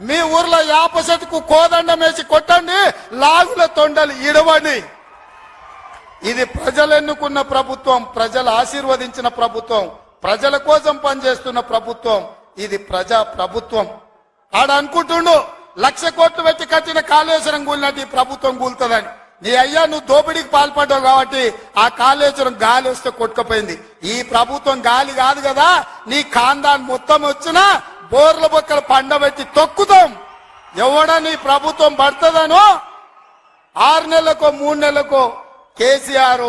మీ ఊర్లో యాప చెట్టుకు కోదండం వేసి కొట్టండి లాగుల తొండలు ఇడవని. ఇది ప్రజలు ఎన్నుకున్న ప్రభుత్వం ప్రజలు ఆశీర్వదించిన ప్రభుత్వం ప్రజల కోసం పనిచేస్తున్న ప్రభుత్వం ఇది ప్రజా ప్రభుత్వం. ఆడ అనుకుంటుండు లక్ష కోట్లు పెట్టి కట్టిన కాళేశ్వరం కూలినట్టు ఈ ప్రభుత్వం కూలుతుందని. నీ అయ్యా నువ్వు దోపిడీకి పాల్పడ్డావు కాబట్టి ఆ కాళేశ్వరం గాలి వస్తే కొట్టుకుపోయింది. ఈ ప్రభుత్వం గాలి కాదు కదా నీ కాందాన్ని మొత్తం వచ్చినా బోర్ల బొక్కలు పండబెట్టి తొక్కుతాం. ఎవడని ప్రభుత్వం పడుతుందనో ఆరు నెలలకో మూడు నెలలకో కేసీఆర్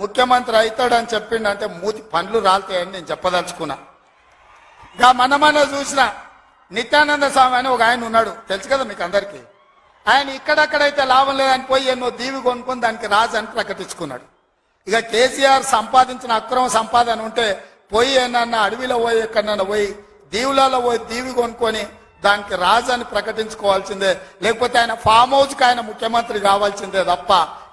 ముఖ్యమంత్రి అవుతాడని చెప్పిండు అంటే మూతి పండ్లు రాలుతాయని నేను చెప్పదలుచుకున్నా. ఇంకా మనమన్న చూసిన నిత్యానంద స్వామి అని ఒక ఆయన ఉన్నాడు. తెలుసు కదా మీకు అందరికీ? ఆయన ఇక్కడక్కడైతే లాభం లేదని పోయి ఎన్నో దీవి కొనుక్కొని దానికి రాజు అని ప్రకటించుకున్నాడు. ఇక కేసీఆర్ సంపాదించిన అక్రమ సంపాదన ఉంటే పోయి ఏనన్నా అడవిలో పోయి ఎక్కడన్నా పోయి దీవులలో పోయి దీవి కొనుక్కొని దానికి రాజు అని ప్రకటించుకోవాల్సిందే. లేకపోతే ఆయన ఫామ్ హౌస్కి ఆయన ముఖ్యమంత్రి కావాల్సిందే తప్ప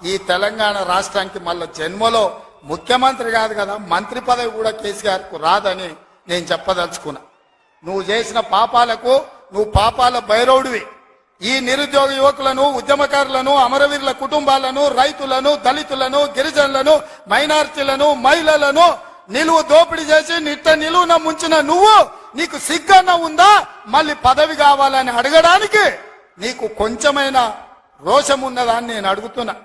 ఈ తెలంగాణ రాష్ట్రానికి మళ్ళీ జన్మలో ముఖ్యమంత్రి కాదు కదా మంత్రి పదవి కూడా కేసీఆర్కు రాదని నేను చెప్పదలుచుకున్నా. నువ్వు చేసిన పాపాలకు నువ్వు పాపాల భైరవుడివి. ఈ నిరుద్యోగ యువకులను ఉద్యమకారులను అమరవీరుల కుటుంబాలను రైతులను దళితులను గిరిజనులను మైనారిటీలను మహిళలను నిలువు దోపిడీ చేసి నిట్ట నిలువున ముంచిన నువ్వు నీకు సిగ్గన్న ఉందా? మళ్ళీ పదవి కావాలని అడగడానికి నీకు కొంచెమైనా రోషం ఉన్నదా అని నేను అడుగుతున్నా.